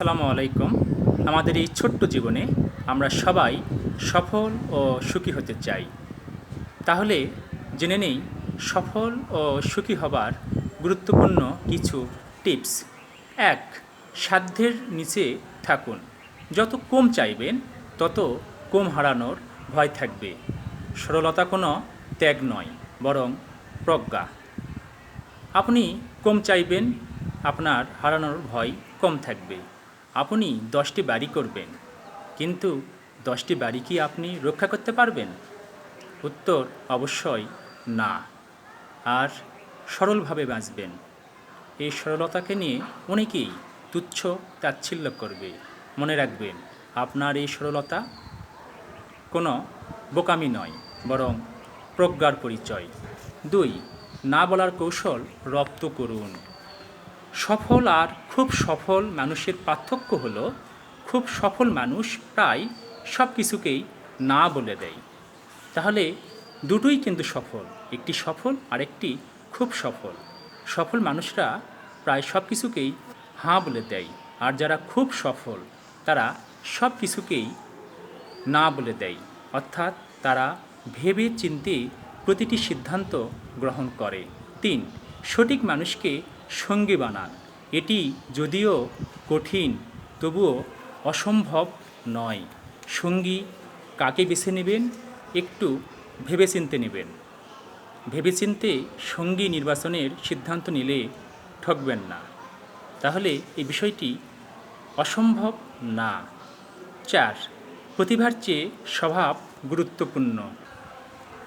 আসসালামু আলাইকুম। আমাদের এই ছোট্ট জীবনে আমরা সবাই সফল ও সুখী হতে চাই। তাহলে জেনে নেই, সফল ও সুখী হবার গুরুত্বপূর্ণ কিছু টিপস। এক, সাধ্যের নিচে থাকুন। যত কম চাইবেন, তত কম হারানোর ভয় থাকবে। সরলতা কোনো ত্যাগ নয়, বরং প্রজ্ঞা। আপনি কম চাইবেন, আপনার হারানোর ভয় কম থাকবে। আপনি দশটি বাড়ি করবেন, কিন্তু দশটি বাড়ি কি আপনি রক্ষা করতে পারবেন? উত্তর অবশ্যই না। আর সরলভাবে বাঁচবেন। এই সরলতাকে নিয়ে অনেকেই তুচ্ছ তাচ্ছিল্য করবে। মনে রাখবেন, আপনার এই সরলতা কোনো বোকামি নয়, বরং প্রজ্ঞার পরিচয়। দুই, না বলার কৌশল রপ্ত করুন। সফল আর খুব সফল মানুষের পার্থক্য হলো, খুব সফল মানুষ প্রায় সব কিছুকেই না বলে দেয়। তাহলে দুটোই কিন্তু সফল, একটি সফল আর একটি খুব সফল। সফল মানুষরা প্রায় সব কিছুকেই হাঁ বলে দেয় আর যারা খুব সফল, তারা সব কিছুকেই না বলে দেয়। অর্থাৎ তারা ভেবে চিন্তে প্রতিটি সিদ্ধান্ত গ্রহণ করে। তিন, সঠিক মানুষকে সঙ্গী বানান। এটি যদিও কঠিন, তবুও অসম্ভব নয়। সঙ্গী কাকে বেছে নেবেন একটু ভেবেচিন্তে নেবেন। ভেবেচিন্তে সঙ্গী নির্বাচনের সিদ্ধান্ত নিলে ঠকবেন না। তাহলে এই বিষয়টি অসম্ভব না। চার, প্রতিভার চেয়ে স্বভাব গুরুত্বপূর্ণ।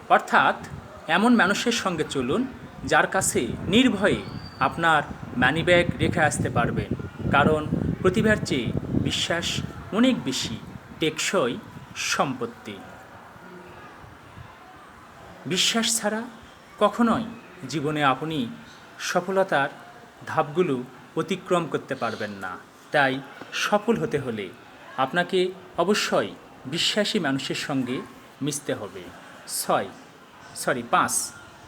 অর্থাৎ এমন মানুষের সঙ্গে চলুন যার কাছে নির্ভয়ে আপনার মানিব্যাগ রেখে আসতে পারবেন কারণ প্রতিভার চেয়ে বিশ্বাস অনেক বেশি, টেকসই সম্পত্তি। বিশ্বাস ছাড়া কখনোই জীবনে আপনি সফলতার ধাপগুলো অতিক্রম করতে পারবেন না। তাই সফল হতে হলে আপনাকে অবশ্যই বিশ্বাসী মানুষের সঙ্গে মিশতে হবে। ছয় সরি পাঁচ,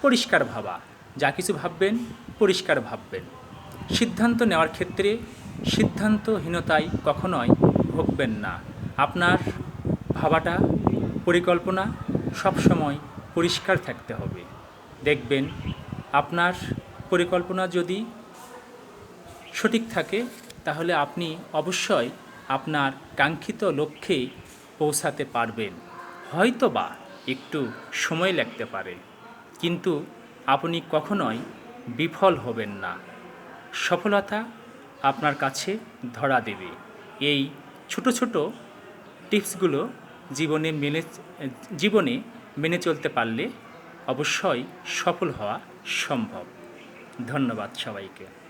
পরিষ্কার ভাবা। যা কিছু ভাববেন, পরিষ্কার ভাববেন। সিদ্ধান্ত নেওয়ার ক্ষেত্রে সিদ্ধান্তহীনতায় কখনোই ভুগবেন না। আপনার ভাবাটা, পরিকল্পনা সবসময় পরিষ্কার থাকতে হবে। দেখবেন, আপনার পরিকল্পনা যদি সঠিক থাকে, তাহলে আপনি অবশ্যই আপনার কাঙ্ক্ষিত লক্ষ্যে পৌঁছাতে পারবেন। হয়তোবা একটু সময় লাগতে পারে। কিন্তু আপনি কখনোই বিফল হবেন না। সফলতা আপনার কাছে ধরা দেবে। এই ছোট ছোট টিপসগুলো জীবনে মেনে জীবনে মেনে চলতে পারলে অবশ্যই সফল হওয়া সম্ভব। ধন্যবাদ সবাইকে।